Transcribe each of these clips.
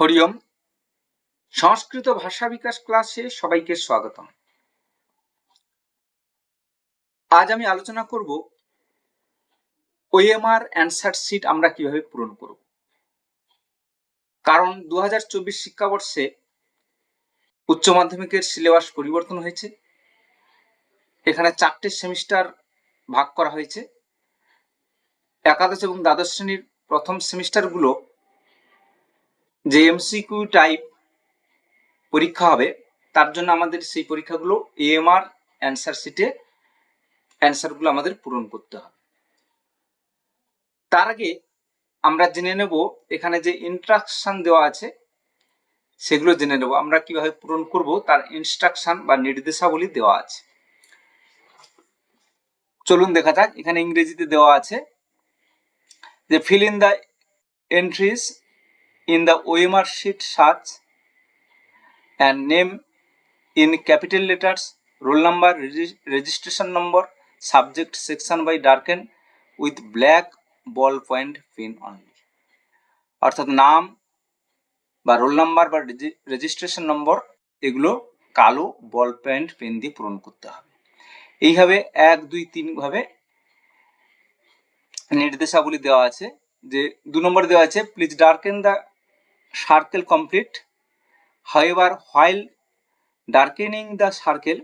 হরিওম সংস্কৃত ভাষা বিকাশ ক্লাসে সবাইকে স্বাগতম। আজ আমি আলোচনা করব ওএমআর অ্যান্সার শিট আমরা কীভাবে পূরণ করব। কারণ দু হাজার চব্বিশ শিক্ষাবর্ষে উচ্চ মাধ্যমিকের সিলেবাস পরিবর্তন হয়েছে। এখানে চারটে সেমিস্টার ভাগ করা হয়েছে। একাদশ এবং দ্বাদশ শ্রেণির প্রথম সেমিস্টারগুলো যে এমসিকিউ টাইপ পরীক্ষা হবে, তার জন্য আমাদের সেই পরীক্ষাগুলো এএমআর অ্যান্সার শিটে অ্যান্সারগুলো আমাদের পূরণ করতে হবে। তার আগে আমরা জেনে নেব এখানে যে ইনস্ট্রাকশন দেওয়া আছে, সেগুলো জেনে নেব। আমরা কীভাবে পূরণ করব, তার ইনস্ট্রাকশন বা নির্দেশাবলী দেওয়া আছে। চলুন দেখা যাক, এখানে ইংরেজিতে দেওয়া আছে যে fill in the entries in the OMR sheet search and name in capital letters, roll number, regi- registration number, subject section by darken with black ball point pen only. অর্থাৎ নাম বা রোল নাম্বার বা registration number এগুলো কালো বল point pen দিয়ে পূরণ করতে হবে এইভাবে এক দুই তিন ভাবে নির্দেশাবলী দেওয়া আছে যে দু নম্বর দেওয়া আছে please darken the circle complete. However, while darkening the circle,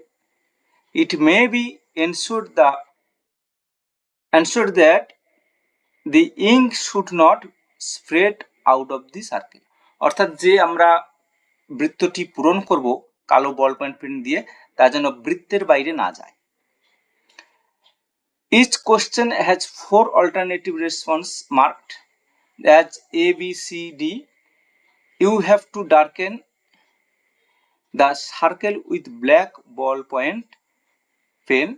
it may be ensured the ensured that the ink should not spread out of the circle. অর্থাৎ যে আমরা বৃত্তটি পূরণ করব কালো বল পয়েন্ট পেন দিয়ে তা যেন বৃত্তের বাইরে না যায় Each question has four alternative response marked as A, B, C, D you have to darken the circle with black ball point pen.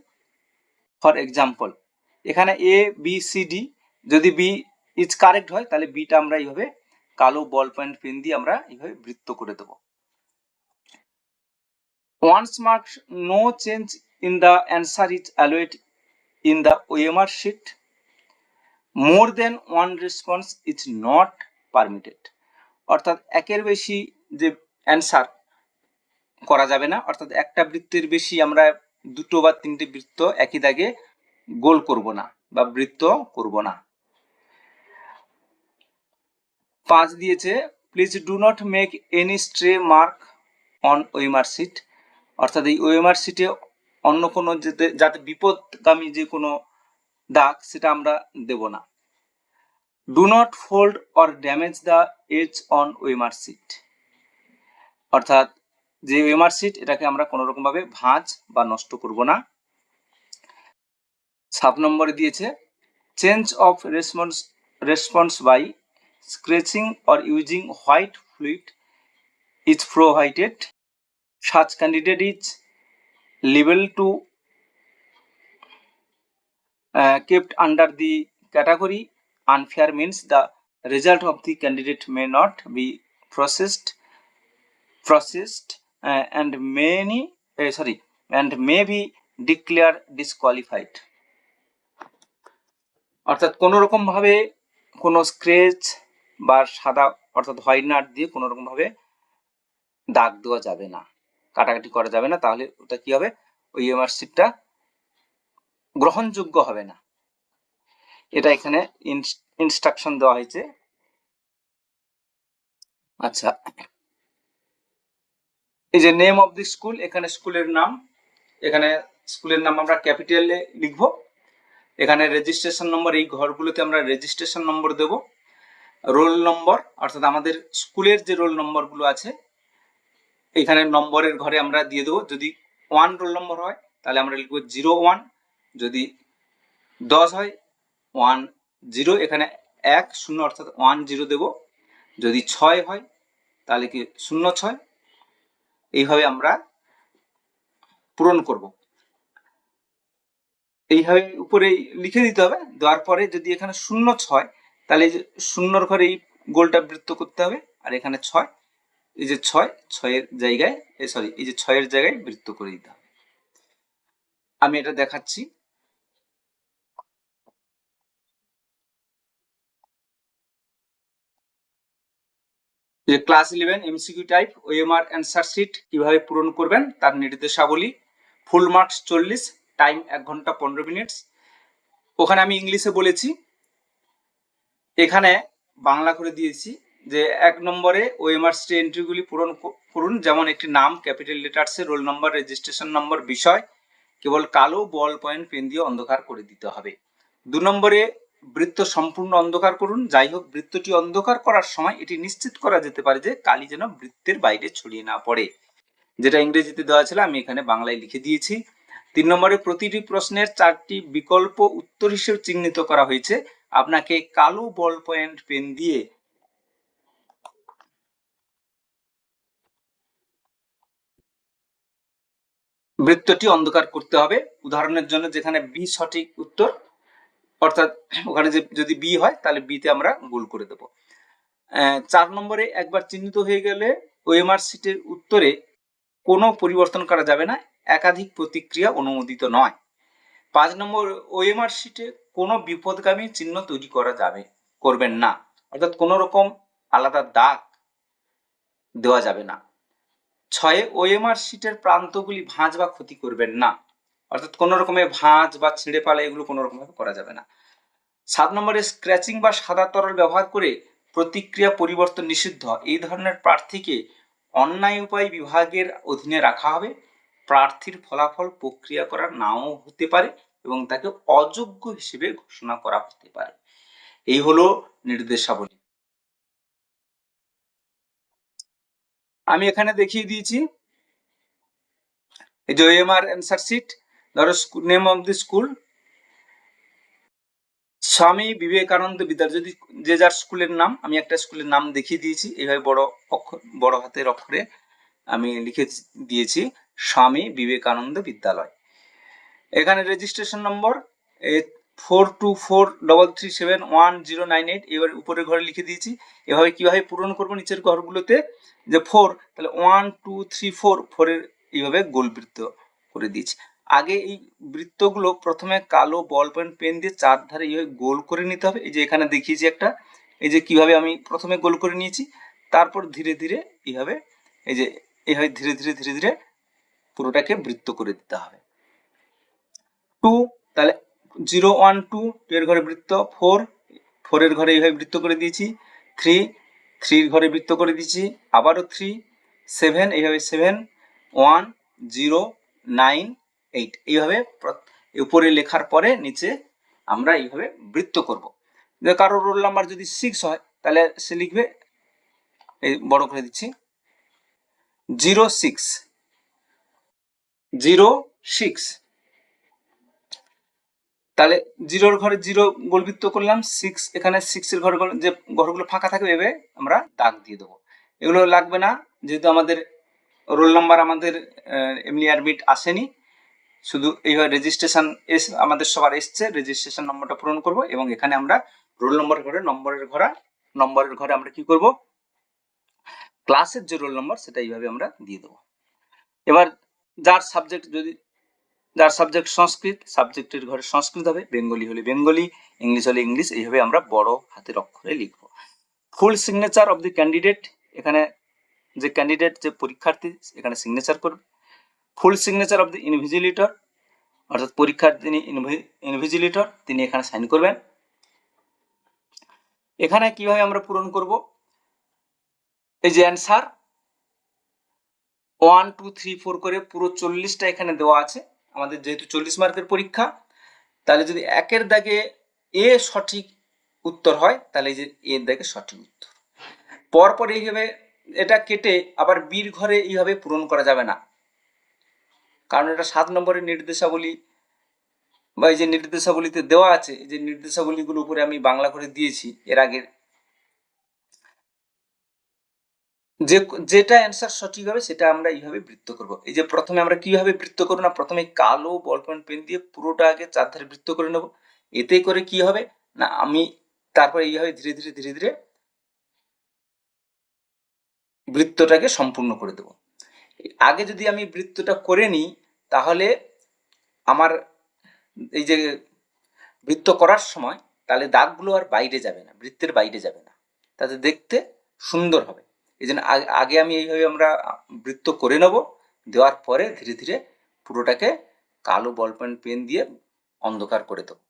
For example, এখানে এ বি সি ডি যদি B is correct হয়, তাহলে beta আমরা এইভাবে কালো বল point pen দিয়ে আমরা এইভাবে বৃত্ত করে দেব। Once mark no change in the answer is allowed in the OMR sheet more than one response is not permitted অর্থাৎ একের বেশি যে অ্যান্সার করা যাবে না, অর্থাৎ একটা বৃত্তের বেশি আমরা দুটো বা তিনটে বৃত্ত একই দাগে গোল করব না বা বৃত্ত করব না। পাঁচ দিয়েছে please do not make any stray mark on OMR sheet অর্থাৎ এই ওয়েমার সিটে অন্য কোনো যাতে যাতে বিপদগামী যে কোনো দাগ সেটা আমরা দেব না। Do not fold or damage the edge on OMR sheet অর্থাৎ যে ওয়েমার সিট এটাকে আমরা কোনো রকম ভাবে ভাঁজ বা নষ্ট করব না। সাত নম্বরে দিয়েছে change of response response by scratching or using white fluid is provided such candidate is level to kept under the category unfair means the result of the candidate may not be processed processed uh, and many uh, sorry and may be declared disqualified অর্থাৎ কোনো রকম ভাবে কোনো scratch বা সাদা অর্থাৎ whitener দিয়ে কোনো রকম ভাবে দাগ দেওয়া যাবে না কাটাকাটি করা যাবে না তাহলে ওটা কি হবে ওই এমআরশিপটা গ্রহণযোগ্য হবে না এটা এখানে ইনস্ট্রাকশন দেওয়া হয়েছে। আচ্ছা। এই যে নেম অফ দি স্কুল এখানে স্কুলের নাম, এখানে স্কুলের নাম আমরা ক্যাপিটালে লিখব। এখানে রেজিস্ট্রেশন নম্বর এই ঘরগুলোতে আমরা রেজিস্ট্রেশন নম্বর দেব। রোল নম্বর অর্থাৎ আমাদের স্কুলের যে রোল নম্বরগুলো আছে, এখানে নম্বরের ঘরে আমরা দিয়ে দেবো। যদি ওয়ান রোল নম্বর হয়, তাহলে আমরা লিখব জিরো ওয়ান যদি দশ হয় ওয়ান জিরো এখানে এক শূন্য অর্থাৎ ওয়ান জিরো দেব। যদি ছয় হয়, তাহলে কি শূন্য ছয়? এইভাবে আমরা পূরণ করব। এইভাবে উপরে লিখে দিতে হবে, দেওয়ার পরে যদি এখানে শূন্য ছয়, তাহলে শূন্যর ঘরে এই গোলটা বৃত্ত করতে হবে, আর এখানে ছয়, এই যে ছয়, ছয়ের জায়গায় সরি এই যে ছয়ের জায়গায় বৃত্ত করে দিতে হবে। আমি এটা দেখাচ্ছি। যে class eleven MCQ type OMR answer sheet কীভাবে পূরণ করবেন, তার নির্দেশাবলী ফুল মার্কস চল্লিশ টাইম এক ঘণ্টা পনেরো মিনিটস ওখানে আমি ইংলিশে বলেছি। এখানে বাংলা করে দিয়েছি যে এক নম্বরে ওএমআর সিটি এন্ট্রিগুলি পূরণ করুন, যেমন একটি নাম ক্যাপিটাল লেটার্সে রোল নম্বর রেজিস্ট্রেশন নম্বর বিষয়, কেবল কালো বল পয়েন্ট পেন দিয়ে অন্ধকার করে দিতে হবে। দু নম্বরে বৃত্ত সম্পূর্ণ অন্ধকার করুন। যাই হোক, বৃত্তটি অন্ধকার করার সময় এটি নিশ্চিত করা যেতে পারে যে কালি যেন বৃত্তের বাইরে ছড়িয়ে না পড়ে। যেটা ইংরেজিতে দেওয়া ছিল, আমি এখানে বাংলায় লিখে দিয়েছি। তিন নম্বরে, প্রতিটি প্রশ্নের চারটি বিকল্প উত্তর হিসেবে চিহ্নিত করা হয়েছে। আপনাকে কালো বল পয়েন্ট পেন দিয়ে বৃত্তটি অন্ধকার করতে হবে। উদাহরণের জন্য যেখানে বি সঠিক উত্তর অর্থাৎ ওখানে যে যদি বি হয়, তাহলে বিতে আমরা গোল করে দেব। চার নম্বরে একবার চিহ্নিত হয়ে গেলে ওএমআর সিটের উত্তরে কোনো পরিবর্তন করা যাবে না, একাধিক প্রতিক্রিয়া অনুমোদিত নয়। পাঁচ নম্বর ওএমআর শিটে কোনো বিপদগামী চিহ্ন তৈরি করা যাবে, করবেন না। অর্থাৎ কোনো রকম আলাদা দাগ দেওয়া যাবে না। ছয়ে ওএমআর শিটের প্রান্তগুলি ভাঁজ বা ক্ষতি করবেন না। অর্থাৎ কোনো রকমের ভাঁজ বা ছিঁড়ে পালা এগুলো কোনো রকমভাবে করা যাবে না। সাত নম্বরে স্ক্র্যাচিং বা সাদা তরল ব্যবহার করে প্রতিক্রিয়া পরিবর্তন নিষিদ্ধ। এই ধরনের প্রার্থীকে অন্যায় উপায় বিভাগের অধীনে রাখা হবে। প্রার্থীর ফলাফল প্রক্রিয়া করা নাও হতে পারে এবং তাকে অযোগ্য হিসেবে ঘোষণা করা হতে পারে। এই হলো নির্দেশাবলী। আমি এখানে দেখিয়ে দিয়েছি। এই যে ওএমআর অ্যান্সার শিট ধরো name of the school Swami Vivekananda Vidyalaya যদি যে যার স্কুলের নাম, আমি একটা স্কুলের নাম দেখিয়ে দিয়েছি। এইভাবে বড় অক্ষর বড় হাতের অক্ষরে আমি লিখে দিয়েছি, স্বামী বিবেকানন্দ বিদ্যালয়। এখানে registration number four two four double three seven one zero nine eight এবার উপরের ঘরে লিখে দিয়েছি। এভাবে কীভাবে পূরণ করব নিচের ঘরগুলোতে? যে ফোর তাহলে ওয়ান টু থ্রি ফোর ফোরের এইভাবে গোলবৃত্ত করে দিয়েছি। আগে এই বৃত্তগুলো প্রথমে কালো বল পয়েন্ট পেন দিয়ে চার ধারে এইভাবে গোল করে নিতে হবে। এই যে এখানে দেখিয়েছি একটা। এই যে কীভাবে আমি প্রথমে গোল করে নিয়েছি, তারপর ধীরে ধীরে এইভাবে, এই যে এইভাবে ধীরে ধীরে ধীরে ধীরে পুরোটাকে বৃত্ত করে দিতে হবে। টু তাহলে জিরো ওয়ান টু টু এর ঘরে বৃত্ত। ফোর ফোরের ঘরে এইভাবে বৃত্ত করে দিয়েছি। থ্রি থ্রির ঘরে বৃত্ত করে দিয়েছি। আবারও থ্রি সেভেন এইভাবে seven one zero nine eight, এইভাবে উপরে লেখার পরে নিচে আমরা এইভাবে বৃত্ত করব। কারও রোল নাম্বার যদি সিক্স হয়, তাহলে সে লিখবে, এই বড় করে দিচ্ছি জিরো সিক্স জিরো সিক্স তাহলে জিরোর ঘরে জিরো গোলবৃত্ত করলাম সিক্স এখানে সিক্স এর ঘরে যে ঘরগুলো ফাঁকা থাকবে এভাবে আমরা দাগ দিয়ে দেবো। এগুলো লাগবে না, যেহেতু আমাদের রোল নাম্বার আমাদের এমনি অ্যাডমিট আসেনি। শুধু এইভাবে রেজিস্ট্রেশন এস, আমাদের সবার এসছে রেজিস্ট্রেশন নম্বরটা পূরণ করব এবং এখানে আমরা রোল নম্বরের ঘরে নম্বরের ঘরে নম্বরের ঘরে আমরা কি করব? ক্লাসের যে রোল নম্বর সেটা এইভাবে আমরা দিয়ে দেবো। এবার যার সাবজেক্ট যদি, যার সাবজেক্ট সংস্কৃত সাবজেক্টের ঘরে সংস্কৃত হবে, বেঙ্গলি হলে বেঙ্গলি, ইংলিশ হলে ইংলিশ, এইভাবে আমরা বড় হাতের অক্ষরে লিখব। Full signature of the candidate এখানে যে ক্যান্ডিডেট যে পরীক্ষার্থী, এখানে সিগনেচার করবে। Full signature of the invigilator, অর্থাৎ পরীক্ষার তিনি ইনভিজিলেটর, তিনি এখানে সাইন করবেন। এখানে কীভাবে আমরা পূরণ করব? এই যে answer, one, two, three, four করে পুরো চল্লিশটা এখানে দেওয়া আছে। আমাদের যেহেতু চল্লিশ মার্কের পরীক্ষা, তাহলে যদি একের দাগে এ সঠিক উত্তর হয়, তাহলে এই যে এর দাগে সঠিক উত্তর। পরপর এইভাবে এটা কেটে আবার বীর ঘরে এইভাবে পূরণ করা যাবে না। কারণ এটা সাত নম্বরের নির্দেশাবলী বা এই যে নির্দেশাবলীতে দেওয়া আছে যে নির্দেশাবলীগুলো উপরে আমি বাংলা করে দিয়েছি এর আগে যে, যেটা অ্যান্সার সঠিক হবে সেটা আমরা এইভাবে বৃত্ত করব। এই যে প্রথমে আমরা কীভাবে বৃত্ত করব না, প্রথমে কালো বল পয়েন্ট পেন দিয়ে পুরোটা আগে চারধারে বৃত্ত করে নেব। এতে করে কি হবে? না, আমি তারপরে এইভাবে ধীরে ধীরে ধীরে ধীরে বৃত্তটাকে সম্পূর্ণ করে দেব। আগে যদি আমি বৃত্তটা করে নিই তাহলে আমার এই যে বৃত্ত করার সময় তাহলে দাগগুলো আর বাইরে যাবে না, বৃত্তের বাইরে যাবে না। তাতে দেখতে সুন্দর হবে। এই জন্য আগে- আমি এইভাবে আমরা বৃত্ত করে নেব, দেওয়ার পরে ধীরে ধীরে পুরোটাকে কালো বল পেন পেন দিয়ে অন্ধকার করে দেবো।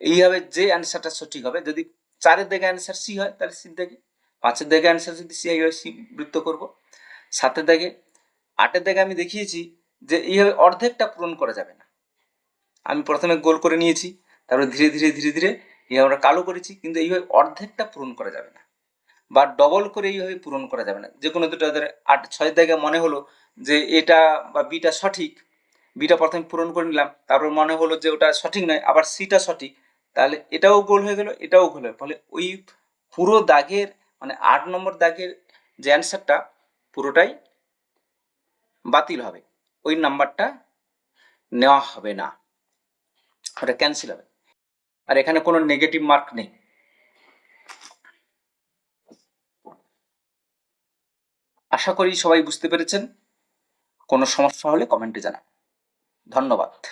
এইভাবে যে অ্যান্সারটা সঠিক হবে, যদি চারের দিকে অ্যান্সার সি হয়, তাহলে সির দিকে, পাঁচের দিকে অ্যান্সার যদি সি হয়, সি বৃত্ত করব। সাতের দিকে, আটের দিকে আমি দেখিয়েছি যে এইভাবে অর্ধেকটা পূরণ করা যাবে না। আমি প্রথমে গোল করে নিয়েছি, তারপরে ধীরে ধীরে ধীরে ধীরে এই আমরা কালো করেছি, কিন্তু এইভাবে অর্ধেকটা পূরণ করা যাবে না। বা ডবল করে এইভাবে পূরণ করা যাবে না। যে কোনো দুটো আট ছয়ের জায়গায় মনে হলো যে এটা বা বিটা সঠিক, বিটা প্রথমে পূরণ করে নিলাম, তারপর মনে হলো যে ওটা সঠিক নয়, আবার সিটা সঠিক, তাহলে এটাও গোল হয়ে গেল, এটাও গোল হয়ে। ফলে ওই পুরো দাগের মানে আট নম্বর দাগের যে অ্যান্সারটা পুরোটাই বাতিল হবে। ওই নাম্বারটা নেওয়া হবে না। ওটা ক্যান্সেল হবে। আর এখানে কোনো নেগেটিভ মার্ক নেই। আশা করি সবাই বুঝতে পেরেছেন। কোনো সমস্যা হলে কমেন্টে জানান। ধন্যবাদ।